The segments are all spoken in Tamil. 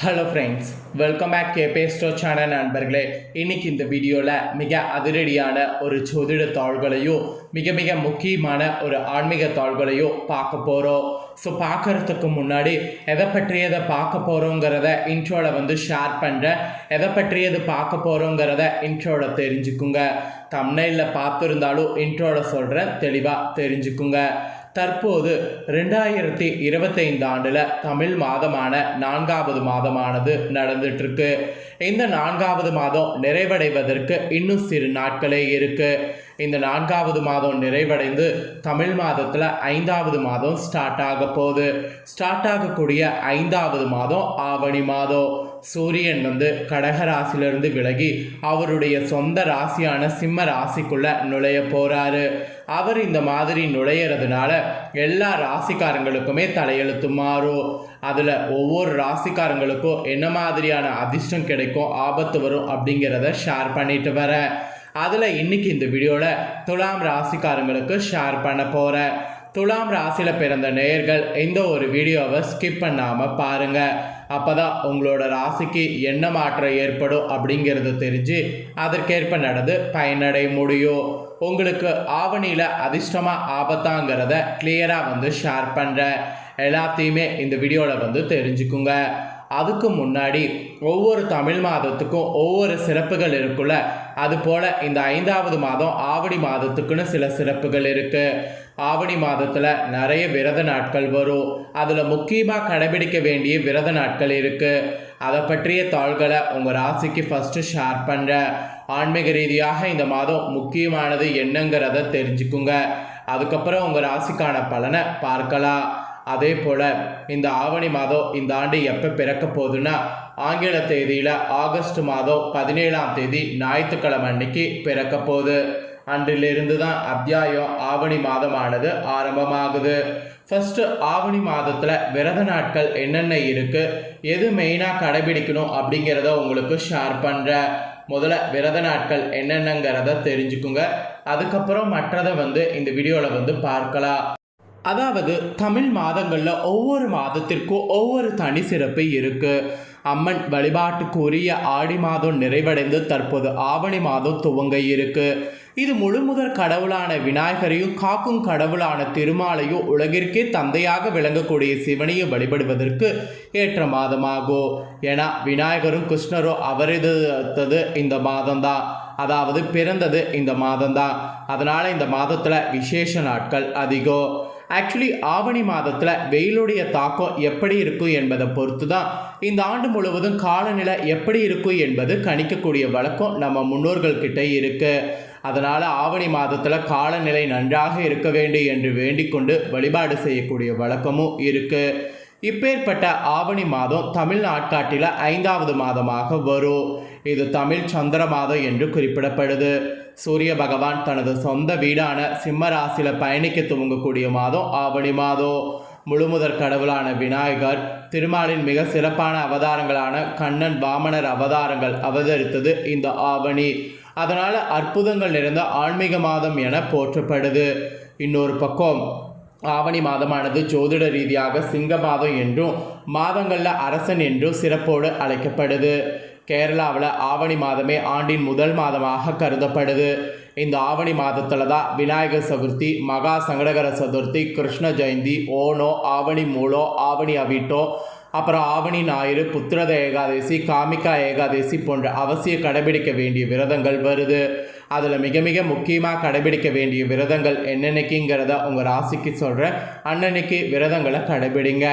ஹலோ ஃப்ரெண்ட்ஸ் வெல்கம் பேக் கே பேஸ்டோ சேனல் நண்பர்களே. இன்னைக்கு இந்த வீடியோவில் மிக அதிரடியான ஒரு ஜோதிட தாள்களையும் மிக மிக முக்கியமான ஒரு ஆன்மீக தாள்களையும் பார்க்க போகிறோம் ஸோ பார்க்கறதுக்கு முன்னாடி எதை பற்றியதை பார்க்க போகிறோங்கிறத இன்ட்ரோவில் வந்து ஷேர் பண்ணுறேன் எதை பற்றியது பார்க்க போகிறோங்கிறத இன்ட்ரோவில் தெரிஞ்சுக்குங்க. தம்னையில் பார்த்துருந்தாலும் இன்ட்ரோவில் சொல்கிறேன் தெளிவாக தெரிஞ்சுக்குங்க. தற்போது ரெண்டாயிரத்தி இருபத்தைந்து ஆண்டில் தமிழ் மாதமான நான்காவது மாதமானது நடந்துட்டுருக்கு இந்த நான்காவது மாதம் நிறைவடைவதற்கு இன்னும் சிறு நாட்களே இருக்கு. இந்த நான்காவது மாதம் நிறைவடைந்து தமிழ் மாதத்தில் ஐந்தாவது மாதம் ஸ்டார்ட் ஆக போகுது. ஸ்டார்ட் ஆகக்கூடிய ஐந்தாவது மாதம் ஆவணி மாதம். சூரியன் வந்து கடக ராசியிலிருந்து விலகி அவருடைய சொந்த ராசியான சிம்ம ராசிக்குள்ள நுழைய போறாரு. அவர் இந்த மாதிரி நுழையிறதுனால எல்லா ராசிக்காரங்களுக்குமே தலையெழுத்து மாறும். அதில் ஒவ்வொரு ராசிக்காரங்களுக்கும் என்ன மாதிரியான அதிர்ஷ்டம் கிடைக்கும் ஆபத்து வரும் அப்படிங்கிறத ஷேர் பண்ணிட்டு வரேன். அதில் இன்னைக்கு இந்த வீடியோவில் துலாம் ராசிக்காரங்களுக்கு ஷேர் பண்ண போகிறேன் துலாம் ராசியில் பிறந்த நேயர்கள் இந்த ஒரு வீடியோவை ஸ்கிப் பண்ணாமல் பாருங்கள் அப்போ தான் உங்களோட ராசிக்கு என்ன மாற்றம் ஏற்படும் அப்படிங்கிறது தெரிஞ்சு அதற்கேற்ப நடந்து பயனடைய முடியும் உங்களுக்கு ஆவணியில் அதிர்ஷ்டமாக ஆபத்தாங்கிறத கிளியராக வந்து ஷேர் பண்ணுறேன் எல்லாத்தையுமே இந்த வீடியோவில் வந்து தெரிஞ்சுக்குங்க. அதுக்கு முன்னாடி ஒவ்வொரு தமிழ் மாதத்துக்கும் ஒவ்வொரு சிறப்புகள் இருக்குல்ல? அதுபோல் இந்த ஐந்தாவது மாதம் ஆவணி மாதத்துக்குன்னு சில சிறப்புகள் இருக்குது ஆவணி மாதத்தில் நிறைய விரத நாட்கள் வரும். அதில் முக்கியமாக கடைபிடிக்க வேண்டிய விரத நாட்கள் இருக்குது அதை பற்றிய தாள்களை உங்கள் ராசிக்கு ஃபஸ்ட்டு ஷேர் பண்ணுறேன் ஆன்மீக ரீதியாக இந்த மாதம் முக்கியமானது என்னங்கிறத தெரிஞ்சுக்குங்க. அதுக்கப்புறம் உங்கள் ராசிக்கான பலனை பார்க்கலாம். அதே போல் இந்த ஆவணி மாதம் இந்த ஆண்டு எப்போ பிறக்க போகுதுன்னா ஆங்கில தேதியில் ஆகஸ்ட் மாதம் பதினேழாம் தேதி ஞாயிற்றுக்கிழமை அன்னைக்கு பிறக்க போகுது. அன்றிலிருந்து தான் அத்தியாயம் ஆவணி மாதமானது ஆரம்பமாகுது. ஃபஸ்ட்டு ஆவணி மாதத்தில் விரத நாட்கள் என்னென்ன இருக்குது எது மெயினாக கடைபிடிக்கணும் அப்படிங்கிறத உங்களுக்கு ஷேர் பண்ணுறேன் முதல்ல விரத நாட்கள் என்னென்னங்கிறத தெரிஞ்சுக்குங்க. அதுக்கப்புறம் மற்றதை வந்து இந்த வீடியோவில் வந்து பார்க்கலாம். அதாவது தமிழ் மாதங்களில் ஒவ்வொரு மாதத்திற்கும் ஒவ்வொரு தனி சிறப்பு இருக்குது அம்மன் வழிபாட்டுக்குரிய ஆடி மாதம் நிறைவடைந்து தற்போது ஆவணி மாதம் துவங்க இருக்குது இது முழுமுதற் கடவுளான விநாயகரையும் காக்கும் கடவுளான திருமாலையும் உலகிற்கே தந்தையாக விளங்கக்கூடிய சிவனையும் வழிபடுவதற்கு ஏற்ற மாதமாகும் ஏன்னா விநாயகரும் கிருஷ்ணரும் அவரது இந்த மாதம்தான் அதாவது பிறந்தது இந்த மாதம்தான் அதனால் இந்த மாதத்தில் விசேஷ நாட்கள் அதிகம் ஆக்சுவலி ஆவணி மாதத்தில் வெயிலுடைய தாக்கம் எப்படி இருக்கும் என்பதை பொறுத்து தான் இந்த ஆண்டு முழுவதும் காலநிலை எப்படி இருக்கும் என்பது கணிக்கக்கூடிய வழக்கம் நம்ம முன்னோர்கள் கிட்ட இருக்கு. அதனால் ஆவணி மாதத்தில் காலநிலை நன்றாக இருக்க வேண்டும் என்று வேண்டிக்கொண்டு வழிபாடு செய்யக்கூடிய வழக்கமும் இருக்குது இப்பேற்பட்ட ஆவணி மாதம் தமிழ் நாட்காட்டில் ஐந்தாவது மாதமாக வரும். இது தமிழ் சந்திர மாதம் என்று குறிப்பிடப்படுது. சூரிய பகவான் தனது சொந்த வீடான சிம்மராசியில் பயணிக்க துவங்கக்கூடிய மாதம் ஆவணி மாதம். முழுமுதற் கடவுளான விநாயகர் திருமாலின் மிக சிறப்பான அவதாரங்களான கண்ணன் வாமனர் அவதாரங்கள் அவதரித்தது இந்த ஆவணி. அதனால் அற்புதங்கள் நிறைந்த ஆன்மீக மாதம் என போற்றப்படுது. இன்னொரு பக்கம் ஆவணி மாதமானது ஜோதிட ரீதியாக சிங்க மாதம் என்றும் மாதங்களில் அரசன் என்றும் சிறப்போடு அழைக்கப்படுது. கேரளாவில் ஆவணி மாதமே ஆண்டின் முதல் மாதமாக கருதப்படுது. இந்த ஆவணி மாதத்தில் தான் விநாயகர் சதுர்த்தி மகா சங்கடகர சதுர்த்தி கிருஷ்ண ஜெயந்தி ஓணோ ஆவணி மூலோ ஆவணி அவிட்டோ அப்புறம் ஆவணி ஞாயிறு புத்திரத ஏகாதசி காமிகா ஏகாதசி போன்ற அவசிய கடைபிடிக்க வேண்டிய விரதங்கள் வருது. அதில் மிக மிக முக்கியமாக கடைபிடிக்க வேண்டிய விரதங்கள் என்னென்னைக்குங்கிறத உங்கள் ராசிக்கு சொல்கிறேன் அன்னன்னைக்கு விரதங்களை கடைபிடிங்க.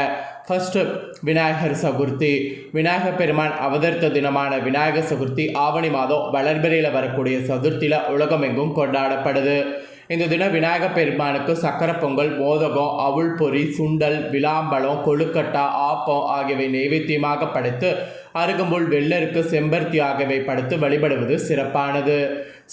ஃபஸ்ட்டு விநாயகர் சதுர்த்தி. விநாயகர் பெருமான் அவதரித்த தினமான விநாயகர் சதுர்த்தி ஆவணி மாதம் வளர்பிறையில் வரக்கூடிய சதுர்த்தியில் உலகமெங்கும் கொண்டாடப்படுது. இந்த தினம் விநாயகர் பெருமானுக்கு சக்கரை பொங்கல் மோதகம் அவுள் பொறி சுண்டல் விளாம்பழம் கொழுக்கட்டா ஆப்பம் ஆகியவை நைவேத்தியமாக படைத்து அருகம்புல் வெள்ளருக்கு செம்பருத்தி ஆகியவை படுத்து வழிபடுவது சிறப்பானது.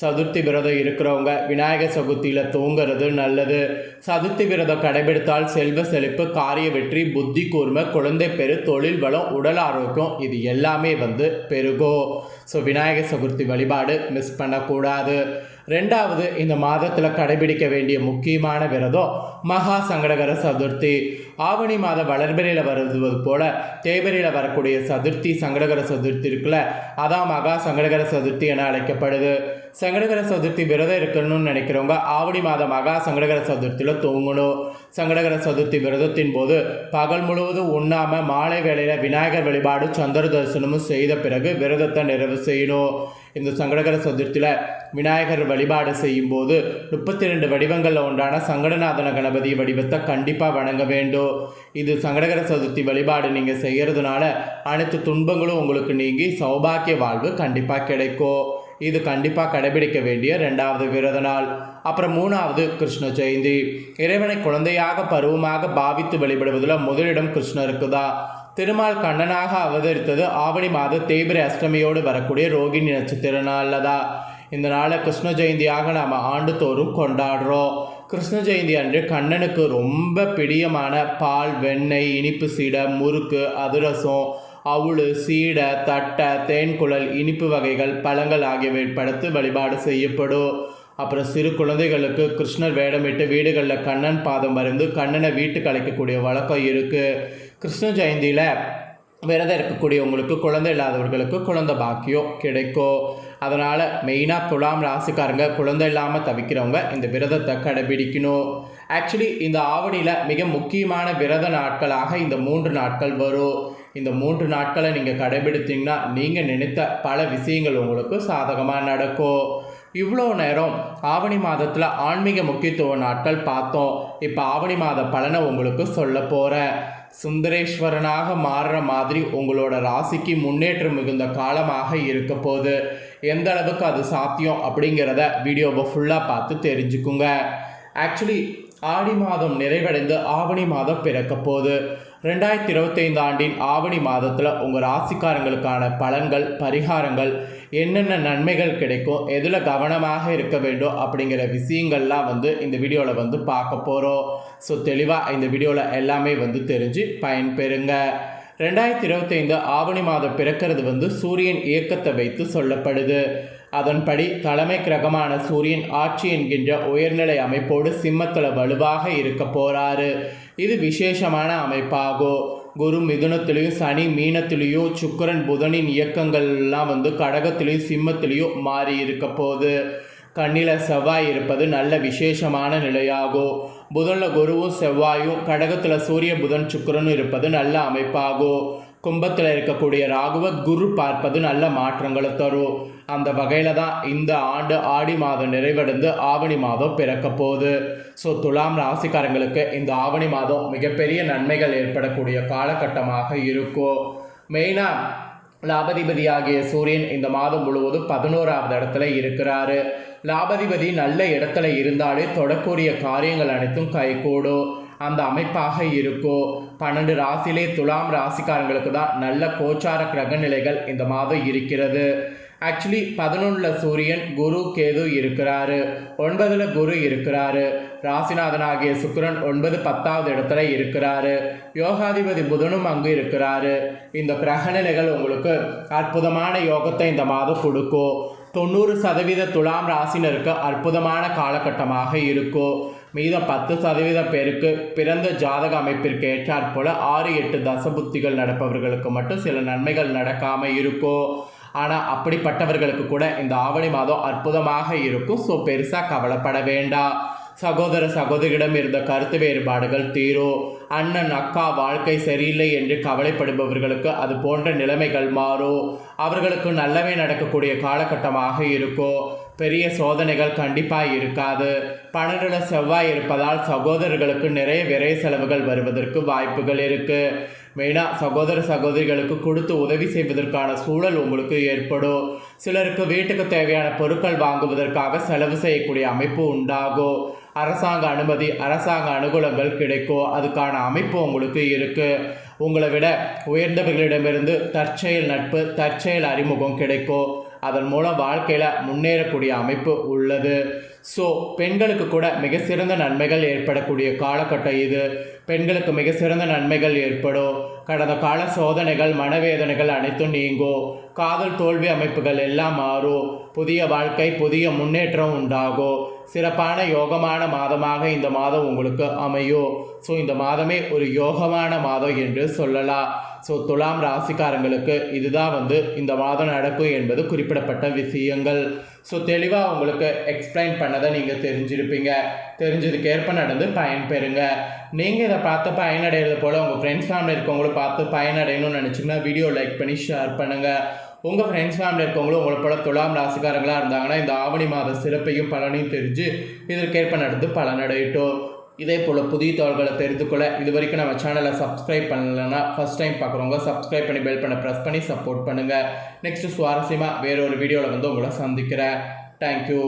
சதுர்த்தி விரதம் இருக்கிறவங்க விநாயகர் சதுர்த்தியில் தூங்குறது நல்லது. சதுர்த்தி விரதம் கடைபிடித்தால் செல்வ செழிப்பு காரிய வெற்றி புத்தி கூர்மை குழந்தை பெரு தொழில் வளம் உடல் ஆரோக்கியம் இது எல்லாமே வந்து பெருகும். ஸோ விநாயகர் சதுர்த்தி வழிபாடு மிஸ் பண்ணக்கூடாது. ரெண்டாவது இந்த மாதத்தில் கடைபிடிக்க வேண்டிய முக்கியமான விரதம் மகா சங்கடகர சதுர்த்தி. ஆவணி மாத வளர்பிறையில் வருவது போல தேய்பிரையில் வரக்கூடிய சதுர்த்தி சங்கடகர சதுர்த்தி இருக்குல்ல அதான் மகா சங்கடகர சதுர்த்தி என அழைக்கப்படுது. சங்கடகர சதுர்த்தி விரதம் இருக்கணும்னு நினைக்கிறவங்க ஆவணி மாதம் மகா சங்கடகர சதுர்த்தியில் தூங்கணும். சங்கடகர சதுர்த்தி விரதத்தின் போது பகல் முழுவதும் உண்ணாமல் மாலை வேளையில் விநாயகர் வழிபாடு சந்திர தரிசனமும் செய்த பிறகு விரதத்தை நிறைவு செய்யணும். இந்த சங்கடகர சதுர்த்தியில் விநாயகர் வழிபாடு செய்யும்போது முப்பத்தி ரெண்டு வடிவங்களில் ஒன்றான சங்கடநாதன கணபதி வடிவத்தை கண்டிப்பாக வணங்க வேண்டும். இது சங்கடகர சதுர்த்தி வழிபாடு நீங்கள் செய்கிறதுனால அனைத்து துன்பங்களும் உங்களுக்கு நீங்கி சௌபாக்கிய வாழ்வு கண்டிப்பாக கிடைக்கும். இது கண்டிப்பாக கடைபிடிக்க வேண்டிய ரெண்டாவது விரத நாள். அப்புறம் மூணாவது கிருஷ்ண ஜெயந்தி. இறைவனை குழந்தையாக பருவமாக பாவித்து வழிபடுவதில் முதலிடம் கிருஷ்ணருக்கு தான் திருமால் கண்ணனாக அவதரித்தது ஆவணி மாத தேய்பிரை அஷ்டமியோடு வரக்கூடிய ரோகிணி நட்சத்திர நாளில் தான் இந்த நாளை கிருஷ்ண ஜெயந்தியாக நாம் ஆண்டுதோறும் கொண்டாடுறோம். கிருஷ்ண ஜெயந்தி அன்று கண்ணனுக்கு ரொம்ப பிடியமான பால் வெண்ணெய் இனிப்பு சீடை முறுக்கு அதிரசம் அவுளு சீடை தட்டை தேன்குழல் இனிப்பு வகைகள் பழங்கள் ஆகியவை படுத்து வழிபாடு செய்யப்படும். அப்புறம் சிறு குழந்தைகளுக்கு கிருஷ்ணர் வேடமிட்டு வீடுகளில் கண்ணன் பாதம் வரைந்து கண்ணனை வீட்டுக்கு அழைக்கக்கூடிய வழக்கம் இருக்குது கிருஷ்ண ஜெயந்தியில் விரதம் இருக்கக்கூடியவங்களுக்கு குழந்தை இல்லாதவர்களுக்கு குழந்தை பாக்கியம் கிடைக்கும். அதனால் மெயினாக துலாம் ராசிக்காரங்க குழந்தை இல்லாமல் தவிக்கிறவங்க இந்த விரதத்தை கடைபிடிக்கணும். ஆக்சுவலி இந்த ஆவணியில் மிக முக்கியமான விரத நாட்களாக இந்த மூன்று நாட்கள் வரும். இந்த மூன்று நாட்களை நீங்கள் கடைபிடித்தீங்கன்னா நீங்கள் நினைத்த பல விஷயங்கள் உங்களுக்கு சாதகமாக நடக்கும். இவ்வளோ நேரம் ஆவணி மாதத்தில் ஆன்மீக முக்கியத்துவ நாட்கள் பார்த்தோம். இப்போ ஆவணி மாத பலனை உங்களுக்கு சொல்ல போகிறேன் சுந்தரேஸ்வரனாக மாறுற மாதிரி உங்களோட ராசிக்கு முன்னேற்றம் மிகுந்த காலமாக இருக்க போகுது. எந்த அளவுக்கு அது சாத்தியம் அப்படிங்கிறத வீடியோவை ஃபுல்லாக பார்த்து தெரிஞ்சுக்குங்க. ஆக்சுவலி ஆடி மாதம் நிறைவடைந்து ஆவணி மாதம் பிறக்க போகுது. ரெண்டாயிரத்தி இருபத்தைந்து ஆண்டின் ஆவணி மாதத்தில் உங்கள் ராசிக்காரங்களுக்கான பலன்கள் பரிகாரங்கள் என்னென்ன நன்மைகள் கிடைக்கும் எதில் கவனமாக இருக்க வேண்டும் அப்படிங்கிற விஷயங்கள்லாம் வந்து இந்த வீடியோவில் வந்து பார்க்க போகிறோம் ஸோ தெளிவாக இந்த வீடியோவில் எல்லாமே வந்து தெரிஞ்சு பயன்பெறுங்க. ரெண்டாயிரத்தி இருபத்தைந்து ஆவணி மாதம் பிறக்கிறது வந்து சூரியன் இயக்கத்தை வைத்து சொல்லப்படுது. அதன்படி தலைமை கிரகமான சூரியன் ஆட்சி என்கின்ற உயர்நிலை அமைப்போடு சிம்மத்தில் வலுவாக இருக்க போகிறாரு இது விசேஷமான அமைப்பாகும். குரு மிதுனத்திலையும் சனி மீனத்திலையும் சுக்கரன் புதனின் இயக்கங்கள்லாம் வந்து கடகத்திலையும் சிம்மத்திலையும் மாறி இருக்க போகுது. கண்ணில செவ்வாய் இருப்பது நல்ல விசேஷமான நிலையாகும். புதனில் குருவும் செவ்வாயும் கடகத்தில் சூரிய புதன் சுக்கரனும் இருப்பது நல்ல அமைப்பாகும். கும்பத்தில் இருக்கக்கூடிய ராகுவ குரு பார்ப்பது நல்ல மாற்றங்களை தரும். அந்த வகையில் தான் இந்த ஆண்டு ஆடி மாதம் நிறைவடைந்து ஆவணி மாதம் பிறக்க போகுது. ஸோ துலாம் ராசிக்காரங்களுக்கு இந்த ஆவணி மாதம் மிகப்பெரிய நன்மைகள் ஏற்படக்கூடிய காலகட்டமாக இருக்கும். மெயினாக லாபதிபதியாகிய சூரியன் இந்த மாதம் முழுவதும் பதினோராவது இடத்துல இருக்கிறாரு. லாபதிபதி நல்ல இடத்துல இருந்தாலே தொடக்கூடிய காரியங்கள் அனைத்தும் கைகூடும். அந்த அமைப்பாக இருக்கும் பன்னெண்டு ராசியிலே துலாம் ராசிக்காரங்களுக்கு தான் நல்ல கோச்சார கிரக நிலைகள் இந்த மாதம் இருக்கிறது. ஆக்சுவலி பதினொன்றில் சூரியன் குரு கேது இருக்கிறாரு. ஒன்பதில் குரு இருக்கிறாரு. ராசிநாதனாகிய சுக்கிரன் ஒன்பது பத்தாவது இடத்துல இருக்கிறாரு. யோகாதிபதி புதனும் அங்கு இருக்கிறாரு. இந்த கிரகநிலைகள் உங்களுக்கு அற்புதமான யோகத்தை இந்த மாதம் கொடுக்கும். தொண்ணூறு சதவீத துலாம் ராசினருக்கு அற்புதமான காலகட்டமாக இருக்கும். மீத பத்து சதவீத பேருக்கு பிறந்த ஜாதக அமைப்பிற்கு ஏற்றாற்போல் ஆறு எட்டு தசபுத்திகள் நடப்பவர்களுக்கு மட்டும் சில நன்மைகள் நடக்காமல் இருக்கும் ஆனால் அப்படிப்பட்டவர்களுக்கு கூட இந்த ஆவணி மாதம் அற்புதமாக இருக்கும். ஸோ பெருசாக கவலைப்பட வேண்டாம் சகோதர சகோதரியிடம் இருந்த கருத்து வேறுபாடுகள் தீரும் அண்ணன் அக்கா வாழ்க்கை சரியில்லை என்று கவலைப்படுபவர்களுக்கு அது போன்ற நிலைமைகள் மாறும் அவர்களுக்கு நல்லவே நடக்கக்கூடிய காலகட்டமாக இருக்கும் பெரிய சோதனைகள் கண்டிப்பாக இருக்காது. பன்னெண்டில் செவ்வாய் இருப்பதால் சகோதரர்களுக்கு நிறைய விரை செலவுகள் வருவதற்கு வாய்ப்புகள் இருக்குது மெயினாக சகோதர சகோதரிகளுக்கு கொடுத்து உதவி செய்வதற்கான சூழல் உங்களுக்கு ஏற்படும். சிலருக்கு வீட்டுக்கு தேவையான பொருட்கள் வாங்குவதற்காக செலவு செய்யக்கூடிய அமைப்பு உண்டாகும். அரசாங்க அனுமதி அரசாங்க அனுகூலங்கள் கிடைக்கும். அதுக்கான அமைப்பு உங்களுக்கு இருக்குது உங்களை விட உயர்ந்தவர்களிடமிருந்து தற்செயல் நட்பு தற்செயல் அறிமுகம் கிடைக்கும். அதன் மூலம் வாழ்க்கையில் முன்னேறக்கூடிய அமைப்பு உள்ளது. ஸோ பெண்களுக்கு கூட மிக சிறந்த நன்மைகள் ஏற்படக்கூடிய காலகட்டம் இது. பெண்களுக்கு மிக சிறந்த நன்மைகள் ஏற்படும். கடந்த கால சோதனைகள் மனவேதனைகள் அனைத்தும் நீங்கும் காதல் தோல்வி அமைப்புகள் எல்லாம் மாறும் புதிய வாழ்க்கை புதிய முன்னேற்றம் உண்டாகும் சிறப்பான யோகமான மாதமாக இந்த மாதம் உங்களுக்கு அமையும் ஸோ இந்த மாதமே ஒரு யோகமான மாதம் என்று சொல்லலாம் ஸோ துலாம் ராசிக்காரங்களுக்கு இதுதான் வந்து இந்த மாதம் நடக்கும் என்பது குறிப்பிடப்பட்ட விஷயங்கள். ஸோ தெளிவாக உங்களுக்கு எக்ஸ்பிளைன் பண்ணதை நீங்கள் தெரிஞ்சிருப்பீங்க. தெரிஞ்சதுக்கேற்ப நடந்து பயன்பெறுங்க நீங்கள் இதை பார்த்து பயனடைகிறது போல் உங்கள் ஃப்ரெண்ட்ஸ் ஃபேமிலி இருக்கவங்களும் பார்த்து பயனடையணும்னு நினச்சிங்கன்னா வீடியோ லைக் பண்ணி ஷேர் பண்ணுங்கள் உங்கள் ஃப்ரெண்ட்ஸ் ஃபேமிலி இருக்கவங்களும் உங்களை போல துலாம் ராசிக்காரங்களாக இருந்தாங்கன்னா இந்த ஆவணி மாத சிறப்பையும் பலனையும் தெரிஞ்சு இதற்கேற்ப நடந்து பலனடையட்டும். இதே போல் புதிய தகவல்களை தெரிந்து கொள்ள இது வரைக்கும் நம்ம சேனலை சப்ஸ்கிரைப் பண்ணலைன்னா ஃபஸ்ட் டைம் பார்க்குறவங்க சப்ஸ்கிரைப் பண்ணி பெல் பண்ண ப்ரெஸ் பண்ணி சப்போர்ட் பண்ணுங்கள் நெக்ஸ்ட்டு சுவாரஸ்யமாக வேற ஒரு வீடியோவில் வந்து உங்களை சந்திக்கிறேன். தேங்க்யூ